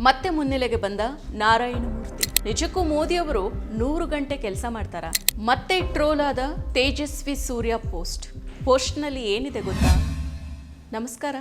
ಮತ್ತೆ ಮುನ್ನೆಲೆಗೆ ಬಂದ ನಾರಾಯಣಮೂರ್ತಿ ನಿಜಕ್ಕೂ ಮೋದಿ ಅವರು ನೂರು ಗಂಟೆ ಕೆಲಸ ಮಾಡ್ತಾರ? ಮತ್ತೆ ಟ್ರೋಲ್ ಆದ ತೇಜಸ್ವಿ ಸೂರ್ಯ ಪೋಸ್ಟ್. ಪೋಸ್ಟ್ನಲ್ಲಿ ಏನಿದೆ ಗೊತ್ತಾ? ನಮಸ್ಕಾರ.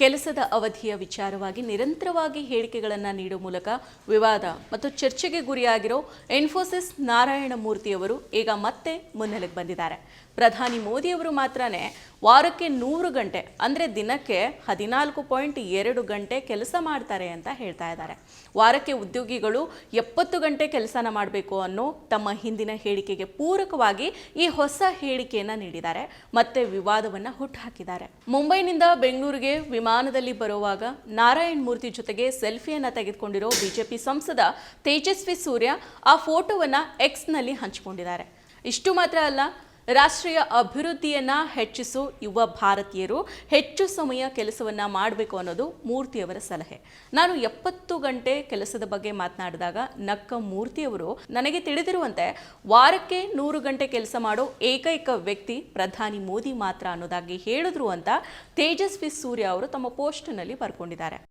ಕೆಲಸದ ಅವಧಿಯ ವಿಚಾರವಾಗಿ ನಿರಂತರವಾಗಿ ಹೇಳಿಕೆಗಳನ್ನು ನೀಡುವ ಮೂಲಕ ವಿವಾದ ಮತ್ತು ಚರ್ಚೆಗೆ ಗುರಿಯಾಗಿರೋ ಇನ್ಫೋಸಿಸ್ ನಾರಾಯಣ ಮೂರ್ತಿಯವರು ಈಗ ಮತ್ತೆ ಮುನ್ನೆಲೆಗೆ ಬಂದಿದ್ದಾರೆ. ಪ್ರಧಾನಿ ಮೋದಿಯವರು ಮಾತ್ರನೇ ವಾರಕ್ಕೆ ನೂರು ಗಂಟೆ, ಅಂದರೆ ದಿನಕ್ಕೆ ಹದಿನಾಲ್ಕು ಪಾಯಿಂಟ್ ಎರಡು ಗಂಟೆ ಕೆಲಸ ಮಾಡ್ತಾರೆ ಅಂತ ಹೇಳ್ತಾ ಇದ್ದಾರೆ. ವಾರಕ್ಕೆ ಉದ್ಯೋಗಿಗಳು ಎಪ್ಪತ್ತು ಗಂಟೆ ಕೆಲಸನ ಮಾಡಬೇಕು ಅನ್ನೋ ತಮ್ಮ ಹಿಂದಿನ ಹೇಳಿಕೆಗೆ ಪೂರಕವಾಗಿ ಈ ಹೊಸ ಹೇಳಿಕೆಯನ್ನು ನೀಡಿದ್ದಾರೆ. ಮತ್ತೆ ವಿವಾದವನ್ನ ಹುಟ್ಟುಹಾಕಿದ್ದಾರೆ ಮುಂಬೈನಿಂದ ಬೆಂಗಳೂರಿಗೆ ವಿಮಾನದಲ್ಲಿ ಬರುವಾಗ ನಾರಾಯಣ್ ಮೂರ್ತಿ ಜೊತೆಗೆ ಸೆಲ್ಫಿಯನ್ನು ತೆಗೆದುಕೊಂಡಿರೋ ಬಿಜೆಪಿ ಸಂಸದ ತೇಜಸ್ವಿ ಸೂರ್ಯ ಆ ಫೋಟೋವನ್ನು ಎಕ್ಸ್ನಲ್ಲಿ ಹಂಚಿಕೊಂಡಿದ್ದಾರೆ. ಇಷ್ಟು ಮಾತ್ರ ಅಲ್ಲ ರಾಷ್ಟ್ರೀಯ ಅಭಿವೃದ್ಧಿಯನ್ನ ಹೆಚ್ಚಿಸೋ ಯುವ ಭಾರತೀಯರು, ಹೆಚ್ಚು ಸಮಯ ಕೆಲಸವನ್ನ ಮಾಡಬೇಕು ಅನ್ನೋದು ಮೂರ್ತಿಯವರ ಸಲಹೆ. ನಾನು ಎಪ್ಪತ್ತು ಗಂಟೆ ಕೆಲಸದ ಬಗ್ಗೆ ಮಾತನಾಡಿದಾಗ ನಕ್ಕ ಮೂರ್ತಿಯವರು ನನಗೆ ತಿಳಿದಿರುವಂತೆ ವಾರಕ್ಕೆ ನೂರು ಗಂಟೆ ಕೆಲಸ ಮಾಡೋ ಏಕೈಕ ವ್ಯಕ್ತಿ ಪ್ರಧಾನಿ ಮೋದಿ ಮಾತ್ರ ಅನ್ನೋದಾಗಿ ಹೇಳಿದ್ರು ಅಂತ ತೇಜಸ್ವಿ ಸೂರ್ಯ ಅವರು ತಮ್ಮ ಪೋಸ್ಟ್ನಲ್ಲಿ ಬರ್ಕೊಂಡಿದ್ದಾರೆ.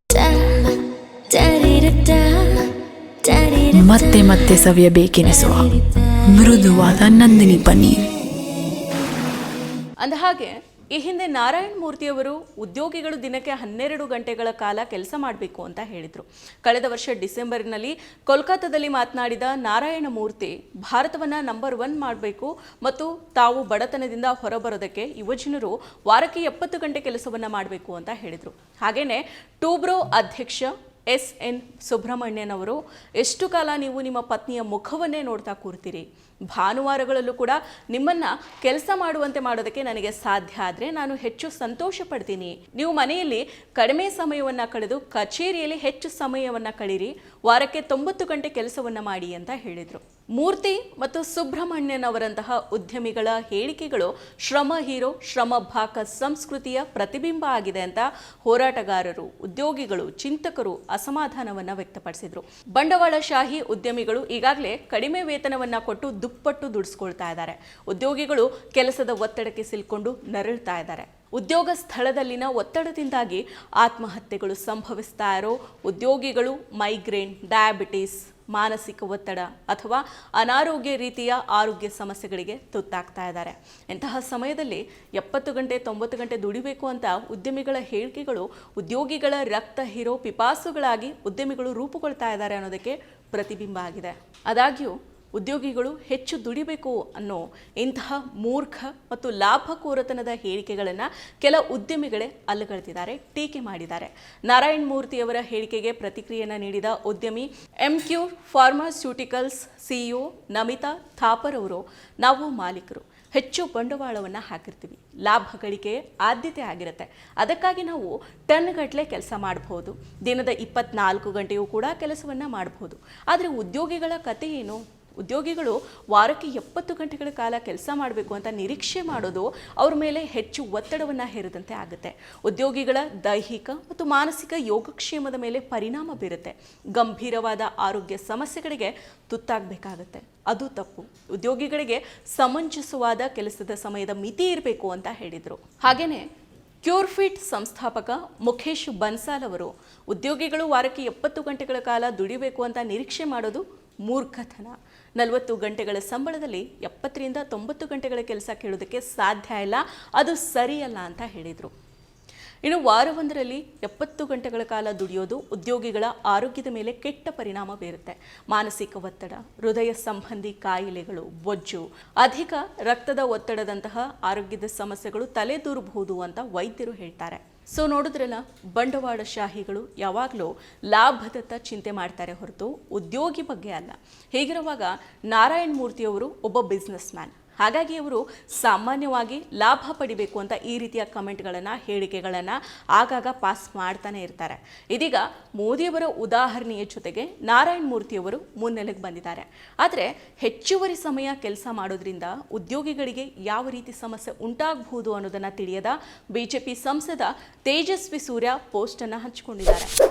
ಮತ್ತೆ ಮತ್ತೆ ಸವಿಯಬೇಕೆನಿಸುವ ಮೃದುವಾದ ನಂದಿನಿ ಪನ್ನೀರ್. ಅಂದಹಾಗೆ ಈ ಹಿಂದೆ ನಾರಾಯಣ ಮೂರ್ತಿಯವರು ಉದ್ಯೋಗಿಗಳು ದಿನಕ್ಕೆ ಹನ್ನೆರಡು ಗಂಟೆಗಳ ಕಾಲ ಕೆಲಸ ಮಾಡಬೇಕು ಅಂತ ಹೇಳಿದರು. ಕಳೆದ ವರ್ಷ ಡಿಸೆಂಬರ್ನಲ್ಲಿ ಕೋಲ್ಕತ್ತಾದಲ್ಲಿ ಮಾತನಾಡಿದ ನಾರಾಯಣ ಮೂರ್ತಿ, ಭಾರತವನ್ನು ನಂಬರ್ ಒನ್ ಮಾಡಬೇಕು ಮತ್ತು ತಾವು ಬಡತನದಿಂದ ಹೊರಬರೋದಕ್ಕೆ ಯುವಜನರು ವಾರಕ್ಕೆ ಎಪ್ಪತ್ತು ಗಂಟೆ ಕೆಲಸವನ್ನು ಮಾಡಬೇಕು ಅಂತ ಹೇಳಿದರು. ಹಾಗೆಯೇ ಟೂಬ್ರೋ ಅಧ್ಯಕ್ಷ ಎಸ್ ಎನ್ ಸುಬ್ರಹ್ಮಣ್ಯನ್ ಅವರು ಎಷ್ಟು ಕಾಲ ನೀವು ನಿಮ್ಮ ಪತ್ನಿಯ ಮುಖವನ್ನೇ ನೋಡ್ತಾ ಕೂರ್ತೀರಿ? ಭಾನುವಾರಗಳಲ್ಲೂ ಕೂಡ ನಿಮ್ಮನ್ನ ಕೆಲಸ ಮಾಡುವಂತೆ ಮಾಡೋದಕ್ಕೆ ನನಗೆ ಸಾಧ್ಯ ಆದರೆ ನಾನು ಹೆಚ್ಚು ಸಂತೋಷ ಪಡ್ತೀನಿ ನೀವು ಮನೆಯಲ್ಲಿ ಕಡಿಮೆ ಸಮಯವನ್ನು ಕಳೆದು ಕಚೇರಿಯಲ್ಲಿ ಹೆಚ್ಚು ಸಮಯವನ್ನು ಕಳೀರಿ. ವಾರಕ್ಕೆ ತೊಂಬತ್ತು ಗಂಟೆ ಕೆಲಸವನ್ನು ಮಾಡಿ ಅಂತ ಹೇಳಿದರು. ಮೂರ್ತಿ ಮತ್ತು ಸುಬ್ರಹ್ಮಣ್ಯನ್ ಅವರಂತಹ ಉದ್ಯಮಿಗಳ ಹೇಳಿಕೆಗಳು ಶ್ರಮ ಹೀರೋ, ಶ್ರಮ ಭಾಕ ಸಂಸ್ಕೃತಿಯ ಪ್ರತಿಬಿಂಬ ಆಗಿದೆ ಅಂತ ಹೋರಾಟಗಾರರು, ಉದ್ಯೋಗಿಗಳು, ಚಿಂತಕರು ಅಸಮಾಧಾನವನ್ನು ವ್ಯಕ್ತಪಡಿಸಿದರು. ಬಂಡವಾಳಶಾಹಿ ಉದ್ಯಮಿಗಳು ಈಗಾಗಲೇ ಕಡಿಮೆ ವೇತನವನ್ನು ಕೊಟ್ಟು ದುಪ್ಪಟ್ಟು ದುಡಿಸ್ಕೊಳ್ತಾ ಇದ್ದಾರೆ. ಉದ್ಯೋಗಿಗಳು ಕೆಲಸದ ಒತ್ತಡಕ್ಕೆ ಸಿಲ್ಕೊಂಡು ನರಳ್ತಾ ಇದ್ದಾರೆ. ಉದ್ಯೋಗ ಸ್ಥಳದಲ್ಲಿನ ಒತ್ತಡದಿಂದಾಗಿ ಆತ್ಮಹತ್ಯೆಗಳು ಸಂಭವಿಸ್ತಾ ಇರೋ ಉದ್ಯೋಗಿಗಳು ಮೈಗ್ರೇನ್ ಡಯಾಬಿಟಿಸ್ ಮಾನಸಿಕ ಒತ್ತಡ ಅಥವಾ ಅನಾರೋಗ್ಯ ರೀತಿಯ ಆರೋಗ್ಯ ಸಮಸ್ಯೆಗಳಿಗೆ ತುತ್ತಾಗ್ತಾ ಇದ್ದಾರೆ. ಇಂತಹ ಸಮಯದಲ್ಲಿ ಎಪ್ಪತ್ತು ಗಂಟೆ, ತೊಂಬತ್ತು ಗಂಟೆ ದುಡಿಬೇಕು ಅಂತ ಉದ್ಯಮಿಗಳ ಹೇಳಿಕೆಗಳು ಉದ್ಯೋಗಿಗಳ ರಕ್ತ ಹೀರೋ ಪಿಪಾಸುಗಳಾಗಿ ಉದ್ಯಮಿಗಳು ರೂಪುಗೊಳ್ತಾ ಇದ್ದಾರೆ ಅನ್ನೋದಕ್ಕೆ ಪ್ರತಿಬಿಂಬ ಆಗಿದೆ. ಆದಾಗ್ಯೂ ಉದ್ಯೋಗಿಗಳು ಹೆಚ್ಚು ದುಡಿಬೇಕು ಅನ್ನೋ ಇಂತಹ ಮೂರ್ಖ ಮತ್ತು ಲಾಭಕೋರತನದ ಹೇಳಿಕೆಗಳನ್ನು ಕೆಲ ಉದ್ಯಮಿಗಳೇ ಅಲ್ಲಗಳೆದಿದ್ದಾರೆ, ಟೀಕೆ ಮಾಡಿದ್ದಾರೆ. ನಾರಾಯಣ ಮೂರ್ತಿಯವರ ಹೇಳಿಕೆಗೆ ಪ್ರತಿಕ್ರಿಯೆಯನ್ನು ನೀಡಿದ ಉದ್ಯಮಿ Emcure pharmaceuticals CEO Namita Thapar ಅವರು, ನಾವು ಮಾಲೀಕರು, ಹೆಚ್ಚು ಬಂಡವಾಳವನ್ನು ಹಾಕಿರ್ತೀವಿ. ಲಾಭ ಗಳಿಕೆ ಆದ್ಯತೆ ಆಗಿರುತ್ತೆ. ಅದಕ್ಕಾಗಿ ನಾವು ಟನ್ಗಟ್ಟಲೆ ಕೆಲಸ ಮಾಡಬಹುದು. ದಿನದ ಇಪ್ಪತ್ನಾಲ್ಕು ಗಂಟೆಯೂ ಕೂಡ ಕೆಲಸವನ್ನು ಮಾಡಬಹುದು. ಆದರೆ ಉದ್ಯೋಗಿಗಳ ಕಥೆ ಏನು? ಉದ್ಯೋಗಿಗಳು ವಾರಕ್ಕೆ ಎಪ್ಪತ್ತು ಗಂಟೆಗಳ ಕಾಲ ಕೆಲಸ ಮಾಡಬೇಕು ಅಂತ ನಿರೀಕ್ಷೆ ಮಾಡೋದು ಅವ್ರ ಮೇಲೆ ಹೆಚ್ಚು ಒತ್ತಡವನ್ನು ಹೇರದಂತೆ ಆಗುತ್ತೆ. ಉದ್ಯೋಗಿಗಳ ದೈಹಿಕ ಮತ್ತು ಮಾನಸಿಕ ಯೋಗಕ್ಷೇಮದ ಮೇಲೆ ಪರಿಣಾಮ ಬೀರುತ್ತೆ. ಗಂಭೀರವಾದ ಆರೋಗ್ಯ ಸಮಸ್ಯೆಗಳಿಗೆ ತುತ್ತಾಗಬೇಕಾಗತ್ತೆ. ಅದು ತಪ್ಪು. ಉದ್ಯೋಗಿಗಳಿಗೆ ಸಮಂಜಸವಾದ ಕೆಲಸದ ಸಮಯದ ಮಿತಿ ಇರಬೇಕು ಅಂತ ಹೇಳಿದರು. ಹಾಗೆಯೇ ಕ್ಯೂರ್ಫಿಟ್ ಸಂಸ್ಥಾಪಕ ಮುಖೇಶ್ ಬನ್ಸಾಲ್ ಅವರು, ಉದ್ಯೋಗಿಗಳು ವಾರಕ್ಕೆ ಎಪ್ಪತ್ತು ಗಂಟೆಗಳ ಕಾಲ ದುಡಿಬೇಕು ಅಂತ ನಿರೀಕ್ಷೆ ಮಾಡೋದು ಮೂರ್ಖತನ. ನಲವತ್ತು ಗಂಟೆಗಳ ಸಂಬಳದಲ್ಲಿ ಎಪ್ಪತ್ತರಿಂದ ತೊಂಬತ್ತು ಗಂಟೆಗಳ ಕೆಲಸ ಕೇಳೋದಕ್ಕೆ ಸಾಧ್ಯ ಇಲ್ಲ. ಅದು ಸರಿಯಲ್ಲ ಅಂತ ಹೇಳಿದರು. ಇನ್ನು ವಾರವೊಂದರಲ್ಲಿ ಎಪ್ಪತ್ತು ಗಂಟೆಗಳ ಕಾಲ ದುಡಿಯೋದು ಉದ್ಯೋಗಿಗಳ ಆರೋಗ್ಯದ ಮೇಲೆ ಕೆಟ್ಟ ಪರಿಣಾಮ ಬೀರುತ್ತೆ. ಮಾನಸಿಕ ಒತ್ತಡ, ಹೃದಯ ಸಂಬಂಧಿ ಕಾಯಿಲೆಗಳು, ಬೊಜ್ಜು, ಅಧಿಕ ರಕ್ತದ ಒತ್ತಡದಂತಹ ಆರೋಗ್ಯದ ಸಮಸ್ಯೆಗಳು ತಲೆದೂರಬಹುದು ಅಂತ ವೈದ್ಯರು ಹೇಳ್ತಾರೆ. ಸೊ ನೋಡಿದ್ರಲ್ಲ, ಬಂಡವಾಳಶಾಹಿಗಳು ಯಾವಾಗಲೂ ಲಾಭದತ್ತ ಚಿಂತೆ ಮಾಡ್ತಾರೆ ಹೊರತು ಉದ್ಯೋಗಿ ಬಗ್ಗೆ ಅಲ್ಲ. ಹೀಗಿರುವಾಗ ನಾರಾಯಣ ಮೂರ್ತಿಯವರು ಒಬ್ಬ ಬಿಸ್ನೆಸ್ ಮ್ಯಾನ್ ಹಾಗಾಗಿ ಅವರು ಸಾಮಾನ್ಯವಾಗಿ ಲಾಭ ಪಡಿಬೇಕು ಅಂತ ಈ ರೀತಿಯ ಕಮೆಂಟ್ಗಳನ್ನು, ಹೇಳಿಕೆಗಳನ್ನು ಆಗಾಗ ಪಾಸ್ ಮಾಡ್ತಾನೆ ಇರ್ತಾರೆ. ಇದೀಗ ಮೋದಿಯವರ ಉದಾಹರಣೆಯ ಜೊತೆಗೆ ನಾರಾಯಣ ಮೂರ್ತಿಯವರು ಮುನ್ನೆಲೆಗೆ ಬಂದಿದ್ದಾರೆ. ಆದರೆ ಹೆಚ್ಚುವರಿ ಸಮಯ ಕೆಲಸ ಮಾಡೋದ್ರಿಂದ ಉದ್ಯೋಗಿಗಳಿಗೆ ಯಾವ ರೀತಿ ಸಮಸ್ಯೆ ಉಂಟಾಗಬಹುದು ಅನ್ನೋದನ್ನು ತಿಳಿಯದ ಬಿಜೆಪಿ ಸಂಸದ ತೇಜಸ್ವಿ ಸೂರ್ಯ ಪೋಸ್ಟನ್ನು ಹಂಚಿಕೊಂಡಿದ್ದಾರೆ.